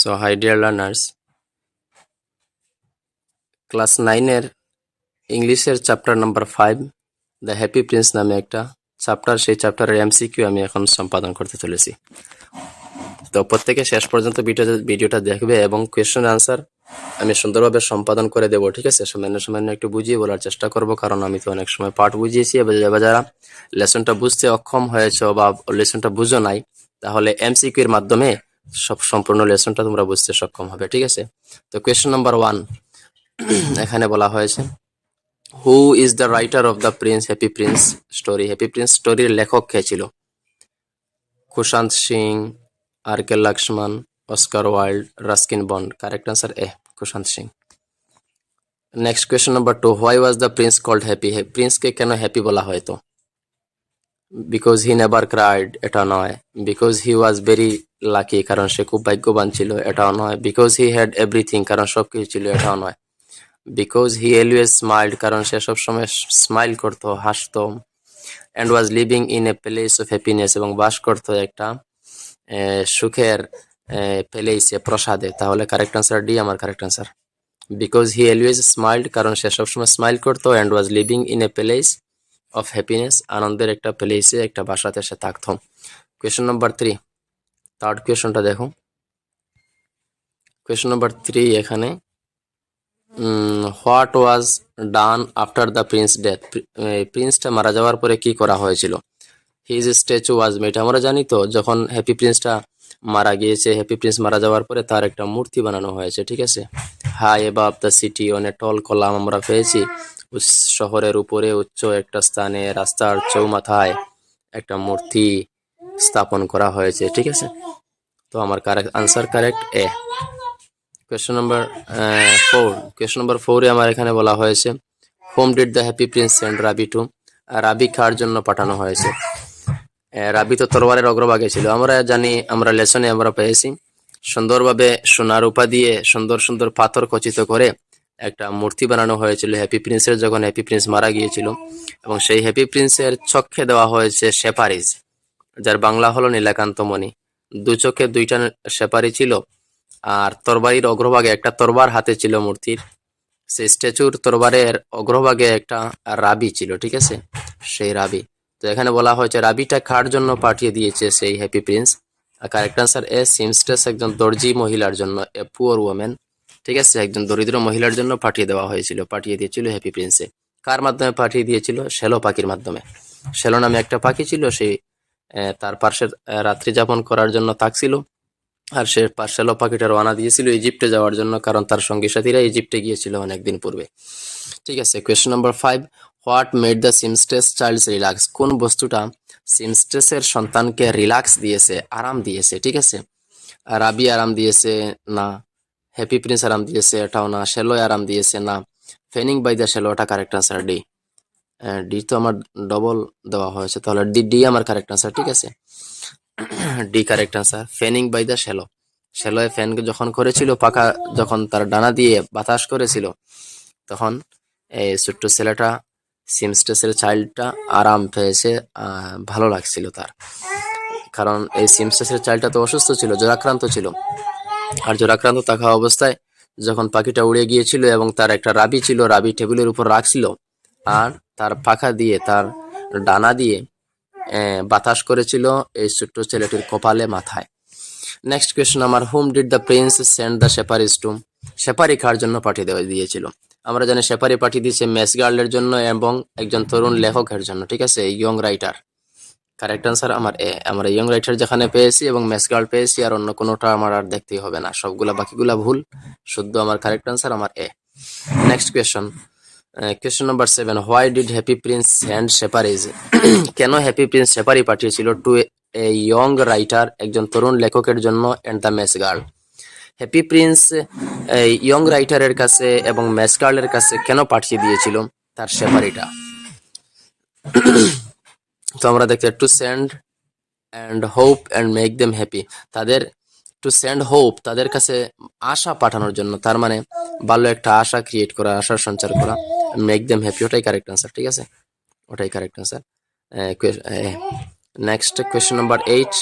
So hi dear learners class নাইনের ইংলিশের chapter number five the happy prince নামে একটা চ্যাপ্টার সেই চ্যাপ্টারের এমসিকিউ আমি এখন সম্পাদন করতে চলেছি। তো প্রত্যেকে শেষ পর্যন্ত ভিডিওটা ভিডিওটা দেখবে এবং কোয়েশ্চেন আনসার আমি সুন্দরভাবে সম্পাদন করে দেবো, ঠিক আছে? সামান্য সামান্য একটু বুঝিয়ে বলার চেষ্টা করব, কারণ আমি তো অনেক সময় পাঠ বুঝিয়েছি, এবার যারা লেসনটা বুঝতে অক্ষম হয়েছে বা লেসনটা বুঝো নাই, তাহলে এমসিকিউ এর মাধ্যমে সব সম্পূর্ণ লেসনটা তোমরা বুঝতে সক্ষম হবে, ঠিক আছে? তো কোয়েশ্চেন নাম্বার ওয়ান এখানে বলা হয়েছে who is the writer of the prince happy prince story happy prince স্টোরির লেখক কে ছিল? Khushwant Singh, R K Laxman, Oscar Wilde, Ruskin Bond. Correct answer A Khushwant Singh. Next question number two why was the prince called happy প্রিন্সকে কেন happy বলা হয় তো? Because he never cried এটা নয়। Because he was very lucky কারণ সে খুব ভাগ্যবান ছিল, এটাও নয়। বিকজ হি হ্যাড এভরিথিং কারণ সবকিছু ছিল, এটাও নয়। বিকজ হি অলওয়েজ স্মাইল্ড কারণ সে সবসময় স্মাইল করতো, হাসতো। And was living in a place of happiness এবং বাস করতো একটা সুখের প্লেসে প্রসাদে। তাহলে কারেক্ট আনসার ডি আমার correct answer because he always smiled কারণ সে সবসময় স্মাইল করতো and was living in a place of happiness আনন্দের একটা প্লেসে একটা বাসাতে সে থাকতো কোয়েশ্চন নাম্বার থ্রি থার্ড কোয়েশনটা দেখো। কোয়েশ্চন নাম্বার থ্রি এখানে what was done after the prince death প্রিন্সটা মারা যাওয়ার পরে কি করা হয়েছিল? হিজ স্ট্যাচু ওয়াজ মেড আমরা জানি তো, যখন হ্যাপি প্রিন্সটা মারা গিয়েছে হ্যাপি প্রিন্স মারা যাওয়ার পরে তার একটা মূর্তি বানানো হয়েছে, ঠিক আছে? হাই এবাব দ্য সিটি অনেক টল কলাম আমরা পেয়েছি। শহরের উপরে উচ্চ একটা স্থানে রাস্তার চৌমাথায় একটা মূর্তি স্থাপন করা হয়েছে, ঠিক আছে? তো আমার correct answer correct A. Question number four question number ফোরে আমার এখানে বলা হয়েছে whom did the happy prince send ruby to ruby কার জন্য পাঠানো হয়েছে? রাবি তো তরবারের অগ্রভাগে ছিল। আমরা জানি, আমরা লেসনে আমরা পেয়েছি। সুন্দরভাবে সোনার উপা দিয়ে সুন্দর সুন্দর পাথর খচিত করে একটা মূর্তি বানানো হয়েছিল। হ্যাপি প্রিন্সের যখন হ্যাপি প্রিন্স মারা গিয়েছিল এবং সেই হ্যাপি প্রিন্সের চক্ষে দেওয়া হয়েছে সেপারিজ যার বাংলা হলো নীলাকান্ত মণি দু চোখে দুইটা সেপারি ছিল আর তরবারির অগ্রভাগে একটা তরবার হাতে ছিল মূর্তির। সেই স্ট্যাচুর তরবারের অগ্রভাগে একটা রাবি ছিল, ঠিক আছে? সেই রাবি। তো এখানে বলা হয়েছে, রাবিটা কার জন্য পাঠিয়ে দিয়েছে সেই হ্যাপি প্রিন্স আর কারেক্ট আনসার এ সিমস্টেস একজন দর্জি মহিলার জন্য এ পুয়ার ওমেন ঠিক আছে? একজন দরিদ্র মহিলার জন্য পাঠিয়ে দেওয়া হয়েছিল। পাঠিয়ে দিয়েছিল হ্যাপি প্রিন্সে কার মাধ্যমে পাঠিয়ে দিয়েছিল? শ্যালো পাখির মাধ্যমে। শ্যালো নামে একটা পাখি ছিল সেই তার পার্শ্বে রাত্রি যাপন করার জন্য থাকছিল। আর সে পার্শ্যালো পাখিটা রওনা দিয়েছিল ইজিপ্টে যাওয়ার জন্য, কারণ তার সঙ্গী সাথীরা ইজিপ্টে গিয়েছিল অনেকদিন পূর্বে। ঠিক আছে? Question number five what made the seamstress child's relax কোন বস্তুটা সিমস্টেসের সন্তানকে রিল্যাক্স দিয়েছে, আরাম দিয়েছে? ঠিক আছে? রাবি আরাম দিয়েছে? না। হ্যাপি প্রিন্স আরাম দিয়েছে, এটাও না শ্যালোয় আরাম দিয়েছে, না। ফেনিং বাই দ্য শ্যালো এটা কারেক্ট আনসার ডি ডি তো আমার ডবল দেওয়া হয়েছে, তাহলে ডি ডি আমার কারেক্ট আনসার ঠিক আছে? D correct answer fanning by the swallow শ্যালোয় fan যখন করেছিল পাকা যখন তার ডানা দিয়ে বাতাস করেছিল, তখন এই ছোট্ট ছেলেটা সিমস্টেসের চাইল্ডটা আরাম পেয়েছে ভালো লাগছিল তার। কারণ এই সিমস্টেসের চাইল্ডটা তো অসুস্থ ছিল, জ্বরাক্রান্ত ছিল। আর জ্বরাক্রান্ত থাকা অবস্থায় যখন পাখিটা উড়ে গিয়েছিল এবং তার একটা রাবি ছিল, রাবি টেবিলের উপর রাখছিল আর তার পাখা দিয়ে, তার ডানা দিয়ে বাতাস করেছিল এই ছোট্ট ছেলেটির কপালে, মাথায়। নেক্সট কোয়েশ্চন আমার whom did the prince send the sapphires to sapphire কার জন্য পাঠিয়ে দেওয়া দিয়েছিল? আমরা জানি সেপারি পাঠিয়ে দিয়েছে মেস গার্লের জন্য এবং একজন তরুণ লেখকের জন্য, ঠিক আছে? ইয়ং রাইটার কারেক্ট আনসার আমার এ আমরা ইয়ং রাইটার যেখানে পেয়েছি এবং মেস গার্ল পেয়েছি আর অন্য কোনোটা আমার আর দেখতেই হবে না। সবগুলা বাকিগুলা ভুল, শুদ্ধ আমার কারেক্ট আনসার আমার A next question question number seven why did happy prince send sapphires কেন হ্যাপি প্রিন্স সেপারি পাঠিয়েছিল টু এ ইয়ং রাইটার একজন তরুণ লেখকের জন্য and the match girl happy prince young রাইটারের কাছে এবং মেস গার্লের কাছে কেন পাঠিয়ে দিয়েছিল তার সেপারিটা তো আমরা দেখতে to send and hope and make them happy তাদের টু সেন্ড হোপ তাদের কাছে আশা পাঠানোর জন্য, তার মানে ভালো একটা আশা ক্রিয়েট করা আশার সঞ্চার করা মেক দেম হ্যাপি ওটাই কারেক্ট আনসার ঠিক আছে? ওটাই correct answer next question number eight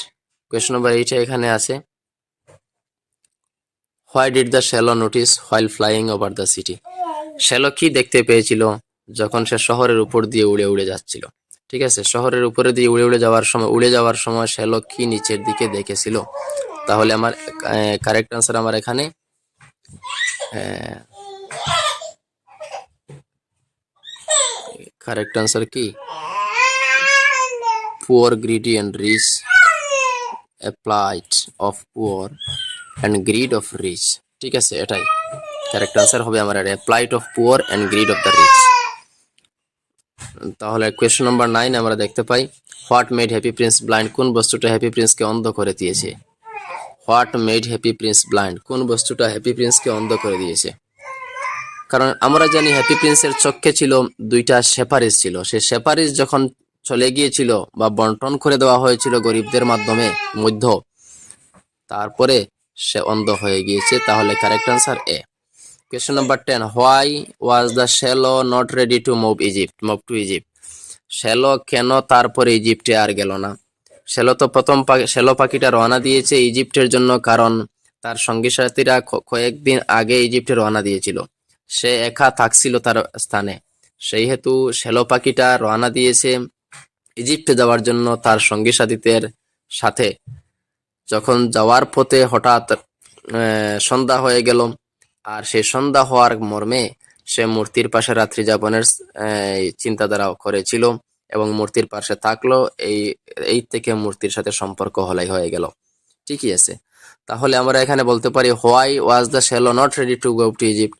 question number এইটে এখানে আছে why did the swallow notice while flying over the city swallow কি দেখতে পেয়েছিল? যখন সে শহরের উপর দিয়ে উড়ে উড়ে যাচ্ছিল। ঠিক আছে? শহরের উপরে দিয়ে উড়ে উড়ে যাওয়ার সময়, উড়ে যাওয়ার সময় শ্যালো কি নিচের দিকে দেখেছিল। তাহলে আমার কারেক্ট আনসার আমার এখানে কারেক্ট আনসার কি? Poor greedy and rich applied of poor and greed of rich ঠিক আছে? এটাই। কারেক্ট আনসার হবে আমার applied of poor and greed of the rich তাহলে কোয়েশ্চন নাম্বার নাইন আমরা দেখতে পাই, what made happy prince blind? কোন বস্তুটা হ্যাপি প্রিন্সকে অন্ধ করে দিয়েছে? What made happy prince blind? কোন বস্তুটা হ্যাপি প্রিন্সকে অন্ধ করে দিয়েছে? কারণ আমরা জানি হ্যাপি প্রিন্সের চক্ষে ছিল দুইটা সেপারিস ছিল। সে সেপারিস যখন চলে গিয়েছিল বা বন্টন করে দেওয়া হয়েছিল গরিবদের মাধ্যমে, মধ্য, তারপরে সে অন্ধ হয়ে গিয়েছে, তাহলে correct answer A question number ten why was the swallow not ready to move Egypt move to Egypt swallow কেন তারপরে ইজিপ্টে আর গেল না? শ্যালো তো প্রথম শ্যালো পাখিটা রওনা দিয়েছে ইজিপ্টের জন্য কারণ তার সঙ্গী সাথীরা কয়েকদিন আগে ইজিপ্টে রওনা দিয়েছিল। সে একা থাকছিল তার স্থানে। সেই হেতু শ্যালো পাখিটা রওনা দিয়েছে ইজিপ্টে যাওয়ার জন্য তার সঙ্গী সাথীদের সাথে। যখন যাওয়ার পথে হঠাৎ সন্ধ্যা হয়ে গেল আর সে সন্ধ্যা হওয়ার মর্মে সে মূর্তির পাশে রাত্রি যাপনের চিন্তাধারা করেছিল এবং মূর্তির পাশে থাকল। এই এই থেকে মূর্তির সাথে সম্পর্ক হলাই হয়ে গেল। ঠিকই আছে। তাহলে আমরা এখানে বলতে পারি, why was the swallow not ready to go to Egypt?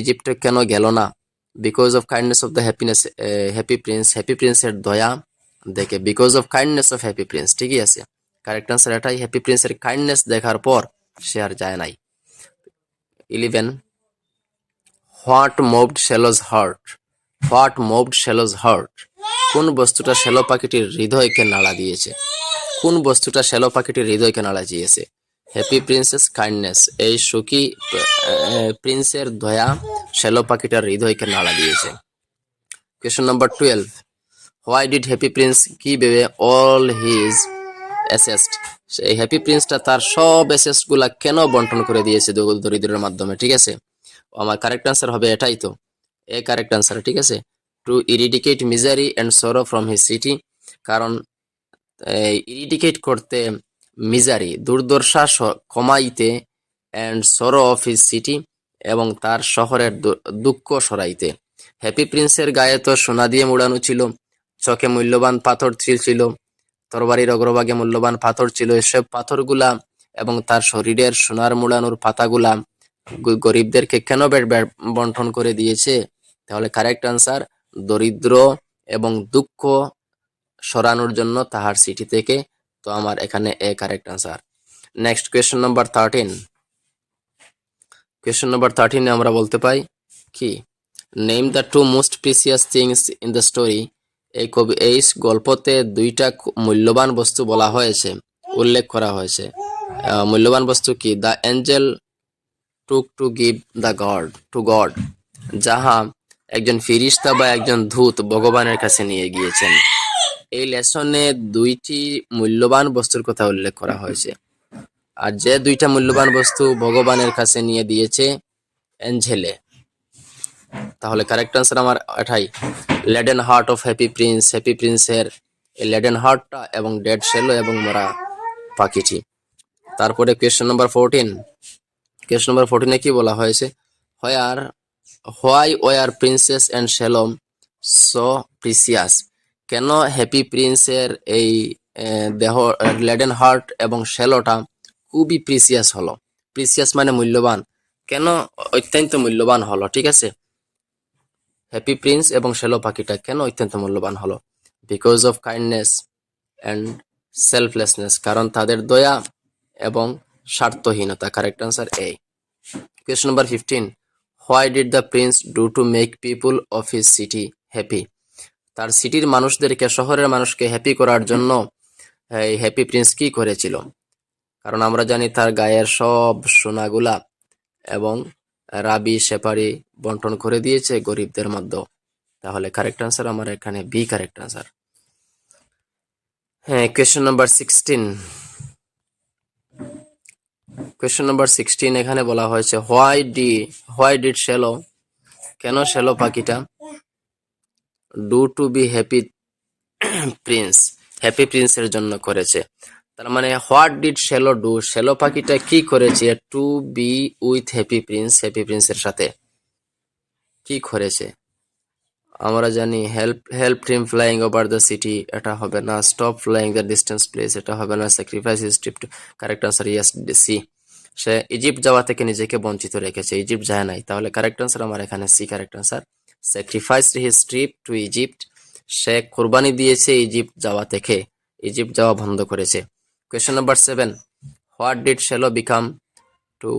ইজিপ্টে কেন গেল না? Because of kindness of the happiness happy prince, happy প্রিন্সের দয়া দেখে। Because of kindness of happy prince, ঠিকই আছে। কারেক্ট আনসার এটাই, হ্যাপি প্রিন্সের কাইন্ডনেস দেখার পর সে আর যায় নাই। Eleven what moved swallow's heart what moved swallow's heart কোন বস্তুটা শ্যালো পাখিটির হৃদয়কে নাড়া দিয়েছে? কোন বস্তুটা শ্যালো পাখিটির হৃদয়কে নাড়া দিয়েছে? হ্যাপি প্রিন্সেস কাইন্ডনেস এই সুখী প্রিন্সের দয়া শ্যালো পাখিটার হৃদয়কে নাড়া দিয়েছে। Question number twelve why did happy prince কি ভেবে অল হিজ অ্যাসেস্ট সেই হ্যাপি প্রিন্সটা তার সব অ্যাসেস্টগুলা কেন বন্টন করে দিয়েছে দরিদ্রের মাধ্যমে, ঠিক আছে? আমার কারেক্ট আনসার হবে এটাই তো। এ কারেক্ট আনসার ঠিক আছে? To eradicate misery and sorrow from his city কারণ ইরিডিকেট করতে মিজারি দুর্দশা কমাইতে and sorrow of his city এবং তার শহরের দুঃখ সরাইতে। হ্যাপি প্রিন্সের গায়ে তো সোনা দিয়ে মোড়ানো ছিল, চোখে মূল্যবান পাথর ছিল তরবারির অগ্রভাগে মূল্যবান পাথর ছিল এসব পাথরগুলা এবং তার শরীরের সোনার মোড়ানোর পাতাগুলা গরিবদেরকে কেন বন্টন করে দিয়েছে? তাহলে কারেক্ট আনসার দরিদ্র এবং দুঃখ সরানোর জন্য তাহার সিটি থেকে তো আমার এখানে A correct answer next question number thirteen question number থার্টিনে আমরা বলতে পাই কি? Name the two most precious things in the story এই কবি, এই গল্পতে দুইটা মূল্যবান বস্তু বলা হয়েছে, উল্লেখ করা হয়েছে। মূল্যবান বস্তু কি? The angel took to give the god to god যাহা একজন ফিরিস্তা বা একজন ধূত ভগবানের কাছে নিয়ে গিয়েছেন। এই লেসনে দুইটি মূল্যবান বস্তুর কথা উল্লেখ করা হয়েছে। আর যে দুইটা মূল্যবান বস্তু ভগবানের কাছে নিয়ে দিয়েছে, এঞ্জেলে। তাহলে কারেক্ট আনসার আমার, এটাই। Leaden heart of happy prince happy প্রিন্সের এই লেডেন হার্টটা এবং ডেড সেলো এবং মরা পাখিটি। তারপরে question number fourteen question number ফোরটিনে কি বলা হয়েছে? Where why were prince's and শেলম so precious কেন হ্যাপি প্রিন্সের এই দেহ লেডেন হার্ট এবং শেলোটা খুবই প্রিসিয়াস হলো? প্রিসিয়াস মানে মূল্যবান। কেন অত্যন্ত মূল্যবান হলো? ঠিক আছে? হ্যাপি প্রিন্স এবং শেলো পাখিটা কেন অত্যন্ত মূল্যবান হলো? Because of kindness and selflessness কারণ তাদের দয়া এবং স্বার্থহীনতা। Correct answer A question number fifteen why did the prince do to make people of his city happy তার সিটির মানুষদেরকে, শহরের মানুষকে হ্যাপি করার জন্য এই হ্যাপি প্রিন্স কি করেছিল? কারণ আমরা জানি তার গায়ের সব সোনাগুলা এবং রাবি সেপারি বন্টন করে দিয়েছে গরিবদের মধ্যে তাহলে কারেক্ট আনসার আমার এখানে বি কারেক্ট আনসার হ্যাঁ question number sixteen question number sixteen এখানে বলা হয়েছে why D why did swallow কেন শ্যালো পাখিটা do to be happy prince happy প্রিন্সের জন্য করেছে? তার মানে what did swallow do? Swallow পাখিটা কি করেছে? To be with happy prince, happy প্রিন্সের সাথে। কি করেছে? আমরা জানি, help help him flying over the city. এটা হবে না, stop flying the distance place. এটা হবে না, sacrifice is trip to. Correct answer, yes C. Say Egypt যাওয়া থেকে নিজেকে বঞ্চিত রেখেছে। ইজিপ্ট যায় নাই। তাহলে কারেক্ট আনসার আমার এখানে C, correct answer. Sacrifice his trip to Egypt. সে কোরবানি দিয়েছে ইজিপ্ট যাওয়া থেকে। ইজিপ্ট যাওয়া বন্ধ করেছে। Question number seven what did swallow become to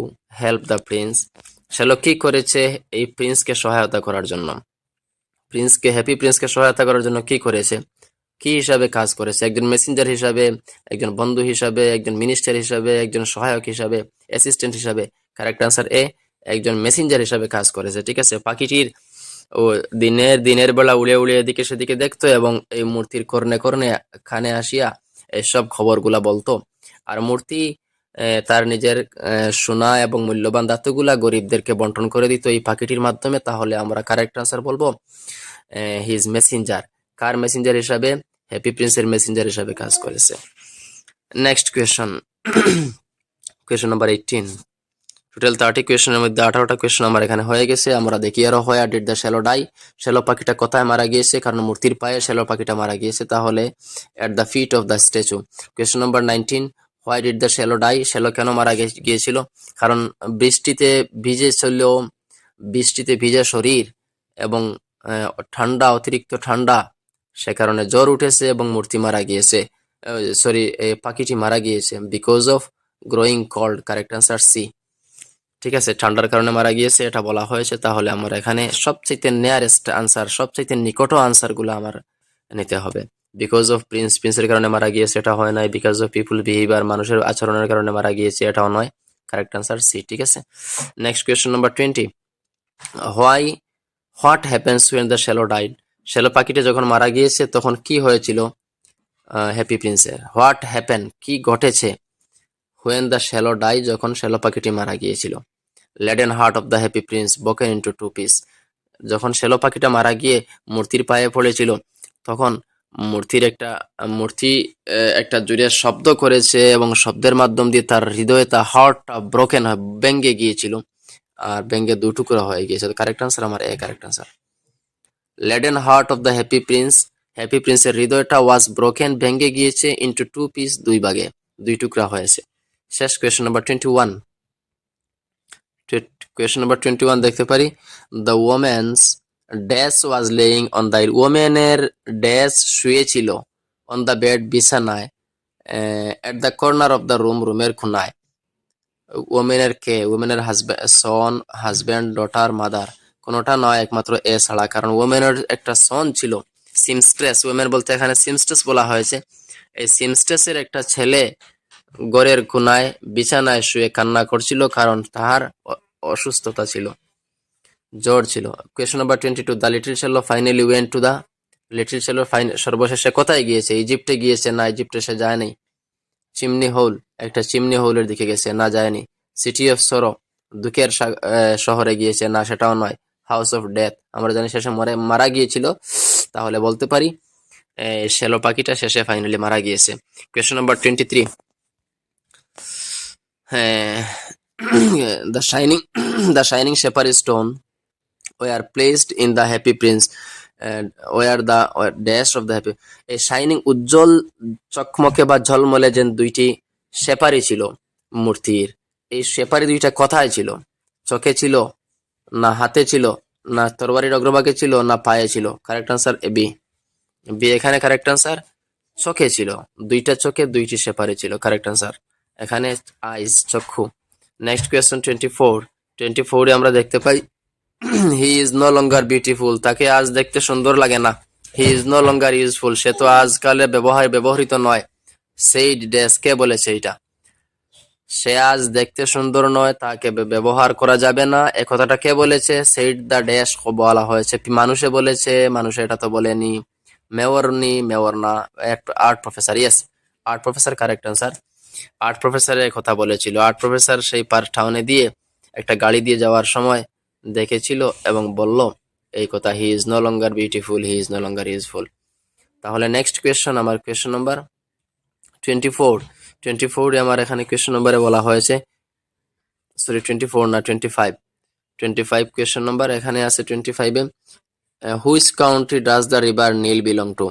help the prince swallow কি করেছে এই প্রিন্সকে সহায়তা করার জন্য? প্রিন্সকে হ্যাপি প্রিন্সকে সহায়তা করার জন্য কি করেছে? কি হিসাবে কাজ করেছে? একজন মেসেঞ্জার হিসাবে, একজন বন্ধু হিসাবে, একজন মিনিস্টার হিসাবে, একজন সহায়ক হিসাবে অ্যাসিস্ট্যান্ট হিসাবে? কারেক্ট আনসার এ একজন মেসেঞ্জার হিসাবে কাজ করেছে। ঠিক আছে? পাখিটির ও দিনের দিনের বেলা উড়ে উড়ে এদিকে সেদিকে দেখতো এবং এই মূর্তির কর্ণে কর্ণে খানে আসিয়া এসব খবরগুলা বলতো। আর মূর্তি তার নিজের সোনা এবং মূল্যবান ধাতুগুলা গরিবদেরকে বন্টন করে দিত এই পাখিটির মাধ্যমে। তাহলে আমরা কারেক্ট আনসার বলব? হিজ মেসেঞ্জার কার মেসেঞ্জার হিসাবে? হ্যাপি প্রিন্সের মেসেঞ্জার হিসাবে কাজ করেছে। Next question question number eighteen total thirty কোয়েশনের মধ্যে আঠারোটা কোয়েশন আমার এখানে হয়ে গেছে। আমরা দেখি আরও হয় did the swallow die swallow পাখিটা কোথায় মারা গিয়েছে? কারণ মূর্তির পায়ে শ্যালো পাখিটা মারা গিয়েছে। তাহলে at the feet of the statue question number nineteen why did the swallow die swallow কেন মারা গিয়েছিল? কারণ বৃষ্টিতে ভিজে চললেও, বৃষ্টিতে ভিজে শরীর এবং ঠান্ডা, অতিরিক্ত ঠান্ডা, সে কারণে জ্বর উঠেছে এবং মূর্তি মারা গিয়েছে। সরি পাখিটি মারা গিয়েছে। Because of growing cold correct answer C ঠিক আছে, ঠান্ডার কারণে মারা গিয়েছে, এটা বলা হয়েছে। তাহলে আমার এখানে সবচেয়ে নিয়ারেস্ট আনসার সবচেয়ে নিকট আনসারগুলো আমার নিতে হবে। বিকজ অফ প্রিন্স প্রিন্সের কারণে মারা গিয়েছে, এটা হয় নাই। বিকজ অফ পিপুল বিহেভিয়ার মানুষের আচরণের কারণে মারা গিয়েছে, এটাও নয়। কারেক্ট আনসার সি ঠিক আছে? Next question number twenty why what happens when the swallow died swallow পাখিটা যখন মারা গিয়েছে, তখন কি হয়েছিল? হ্যাপি প্রিন্সের হোয়াট হ্যাপেন কি ঘটেছে? হোয়েন দ্য শ্যালো ডাই যখন শ্যালো পাখিটি মারা গিয়েছিল। Leaden heart of the happy prince broken into two piece যখন শ্যালো পাখিটা মারা গিয়ে মূর্তির পায়ে পড়েছিল, তখন মূর্তির একটা, মূর্তি একটা জুড়ে শব্দ করেছে এবং শব্দের মাধ্যম দিয়ে তার হৃদয়ে তার হার্টটা ব্রোকেন হয় ব্যঙ্গে গিয়েছিল। আর ব্যঙ্গে দু টুকরো হয়ে গিয়েছে কারেক্ট আনসার আমার A correct answer leaden heart of the happy prince happy প্রিন্সের হৃদয়টা ওয়াজ ব্রোকেন ভেঙে গিয়েছে ইন্টু টু পিস দুই ভাগে, দুই টুকরা হয়েছে। শেষ question number twenty one question number twenty one দেখতে পারি। The woman's dash was lying on the ওমেনের dash শুয়েছিল অন দ্য বেড বিছানায় at the corner of the room রুমের খুনায় ওমেনের কে? ওমেনের husband son husband daughter mother কোনোটা নয়, একমাত্র এ ছাড়া। কারণ ওমেনের একটা সন ছিল সিমস্ট্রেস ওমেন বলতে এখানে সিমস্ট্রেস বলা হয়েছে। এই সিমস্ট্রেসের একটা ছেলে গড়ের কোনায়, বিছানায় শুয়ে কান্না করছিল কারণ তাহার অসুস্থতা ছিল। জ্বর ছিল। Question number twenty two the little swallow finally went to the little swallow সর্বশেষে কোথায় গিয়েছে? ইজিপ্টে গিয়েছে? না ইজিপ্টে সে যায়নি চিমনি হোল, একটা চিমনি হোলের দিকে গেছে। না, যায়নি। সিটি অফ সরো দুঃখের শহরে গিয়েছে। না, সেটাও নয়। হাউস অফ ডেথ আমরা জানি শেষে মরে, মারা গিয়েছিল। তাহলে বলতে পারি শ্যালো পাখিটা শেষে ফাইনালি মারা গিয়েছে। কোয়েশ্চন নাম্বার টোয়েন্টি থ্রি হ্যাঁ the shining the shining sapphire stone were placed in the happy prince were the dash of the happy এই শাইনিং উজ্জ্বল চকমকে বা ঝলমলে যে দুইটি সেপারি ছিল মূর্তির। এই সেপারি দুইটা কোথায় ছিল। চোখে ছিল, না হাতে ছিল, না তরবারির অগ্রভাগে ছিল, না পায়ে ছিল। Correct answer A B B এখানে কারেক্ট আনসার চোখে ছিল। দুইটা চোখে দুইটি সেপারি ছিল। কারেক্ট আনসার এখানে আইস চক্ষু। Next question twenty four twenty ফোরে আমরা দেখতে পাই he is no longer beautiful তাকে আজ দেখতে সুন্দর লাগে না। He is no longer useful সে তো আজকালে ব্যবহার ব্যবহৃত নয়। সেই ড্যাশ কে বলেছে এটা? সে আজ দেখতে সুন্দর নয়, তাকে ব্যবহার করা যাবে না। এ কথাটা কে বলেছে? সেইট দ্য ড্যাশ বলা হয়েছে। মানুষে বলেছে? মানুষে এটা তো বলেনি। মেয়র নি, মেয়র না art professor yes art professor correct answer art প্রফেসরের কথা বলেছিল। আর্ট প্রফেসর সেই পার্ক টাউনে দিয়ে একটা গাড়ি দিয়ে যাওয়ার সময় দেখেছিল এবং বলল, এই কথা he is no longer beautiful he is no longer useful তাহলে নেক্সট কোয়েশ্চন আমার question number twenty four twenty ফোরে আমার এখানে কোয়েশ্চন নম্বরে বলা হয়েছে। সরি টোয়েন্টি ফোর না twenty five twenty five question number এখানে আছে টোয়েন্টি ফাইভে which country does the river Nile belong to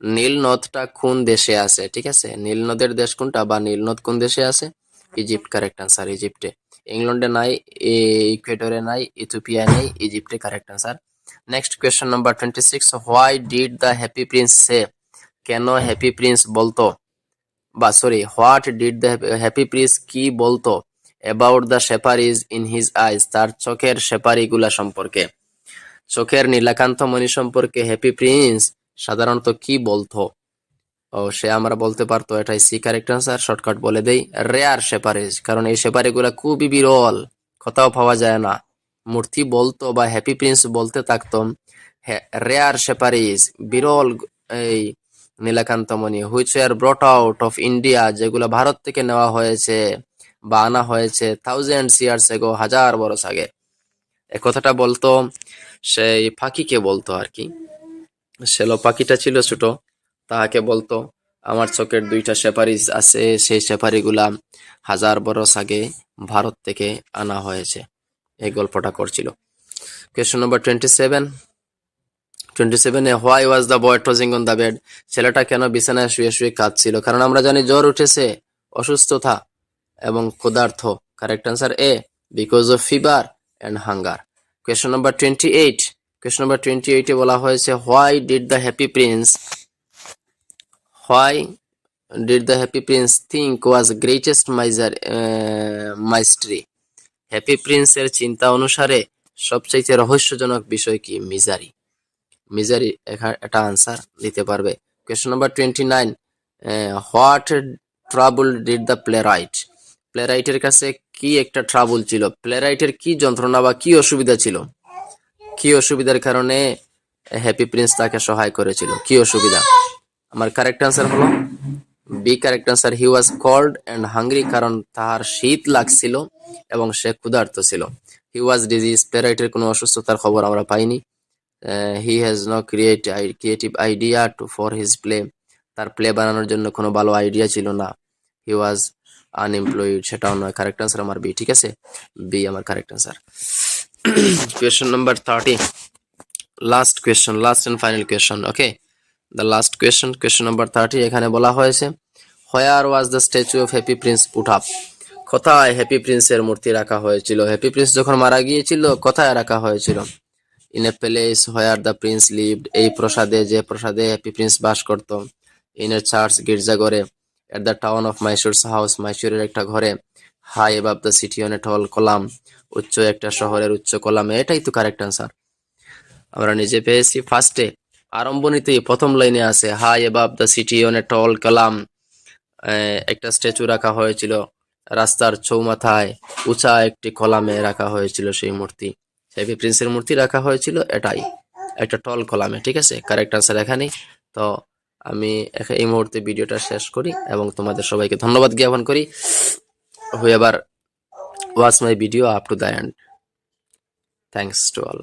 Nile নদটা কোন দেশে আছে, ঠিক আছে? নীল নদের দেশ কোনটা বা নীল নদ কোন দেশে আছে? ইজিপ্ট কারেক্ট আনসার ইজিপ্টে। ইংল্যান্ডে নাই ইকুয়েটরে নাই, ইথিওপিয়ায় নাই, ইজিপ্টে correct answer next question number twenty six why did the happy prince সে কেন হ্যাপি প্রিন্স বলতো? বা sorry what did the happy prince কি বলতো about the sapphires in his eyes তার চোখের শেপারিগুলা সম্পর্কে? চোখের নীলাকান্ত মণি সম্পর্কে হ্যাপি প্রিন্স সাধারণত কি বলতো? ও, সে আমরা বলতে পারতো এটাই সি কারেক্ট আনসার শর্টকাট বলে দেই রেয়ার শেপারিজ কারণ এই শেপারিগুলা খুবই বিরল, কোথাও পাওয়া যায় না। মূর্তি বলতো বা হ্যাপি প্রিন্স বলতে থাকতাম রেয়ার শেপারিজ বিরল, এই নীলাকান্তমণি which are brought out of India যেগুলো ভারত থেকে নেওয়া হয়েছে বা আনা হয়েছে থাউজেন্ড ইয়ার্স এগো হাজার বরস আগে। কথাটা বলতো সেই ফাঁকিকে বলতো আর কি। সেলো পাখিটা ছিল ছোট। তাহাকে বলতো, আমার চোখের দুইটা সেপারিজ আছে, সেই সেপারিগুলা হাজার বরস আগে ভারত থেকে আনা হয়েছে। এই গল্পটা করছিল। Question number twenty seven twenty সেভেনে why was the boy tossing on the bed ছেলেটা কেন বিছানায় শুয়ে শুয়ে কাঁদছিল? কারণ আমরা জানি জ্বর উঠেছে, অসুস্থতা এবং ক্ষুধার্থ correct answer A because of fever and hunger question number twenty eight question number twenty এইটে বলা হয়েছে why did the happy prince why did the happy prince think was greatest miser mystery happy প্রিন্সের চিন্তা অনুসারে সবচাইতে রহস্যজনক বিষয় কি? Misery misery এটা আনসার দিতে পারবে। Question number twenty nine what trouble did the playwright কাছে কি একটা ট্রাবল ছিল? প্লে রাইটের কি যন্ত্রণা বা কি অসুবিধা ছিল? কি অসুবিধার কারণে হ্যাপি প্রিন্স তাকে সহায় করেছিল? কি অসুবিধা? আমার কারেক্ট আনসার হলো B correct answer he was cold and hungry কারণ তাহার শীত লাগছিল এবং সে ক্ষুধার্ত ছিল। হি ওয়াজ ডিজিজ প্যারাইটের কোনো অসুস্থতার খবর আমরা পাইনি। He has no create creative idea to for his play তার প্লে বানানোর জন্য কোনো ভালো আইডিয়া ছিল না। হি ওয়াজ আনএমপ্লয়েড সেটাও নয়। কারেক্ট আনসার আমার বি ঠিক আছে? বি আমার correct answer question number thirty last question last and final question okay the last question question number thirty এখানে বলা হয়েছে where was the statue of happy prince put up কোথায় happy প্রিন্সের মূর্তি রাখা হয়েছিল? হ্যাপি প্রিন্স যখন মারা গিয়েছিল, কোথায় রাখা হয়েছিল? In a place where the prince lived এই প্রসাদে, যে প্রসাদে হ্যাপি প্রিন্স বাস করত in a church গির্জাঘরে at the town of mayor's house মাইসুরের একটা ঘরে high above the city on a tall column উচ্চ একটা শহরের উচ্চ কলামে এটাই তো কারেক্ট আনসার আমরা নিজে পেয়েছি ফার্স্টে আরম্ভনীতেই প্রথম লাইনে আছে, high above the city on a tall column একটা স্ট্যাচু রাখা হয়েছিল, রাস্তার চৌমাথায় উঁচা একটি কলামে রাখা হয়েছিল সেই মূর্তি। হেভি প্রিন্সের মূর্তি রাখা হয়েছিল এটাই, একটা টল কলামে ঠিক আছে? কারেক্ট আনসার এখানেই। তো আমি এই মুহূর্তে ভিডিওটা শেষ করি এবং তোমাদের সবাইকে ধন্যবাদ জ্ঞাপন করি। Whoever watch my video up to the end thanks to all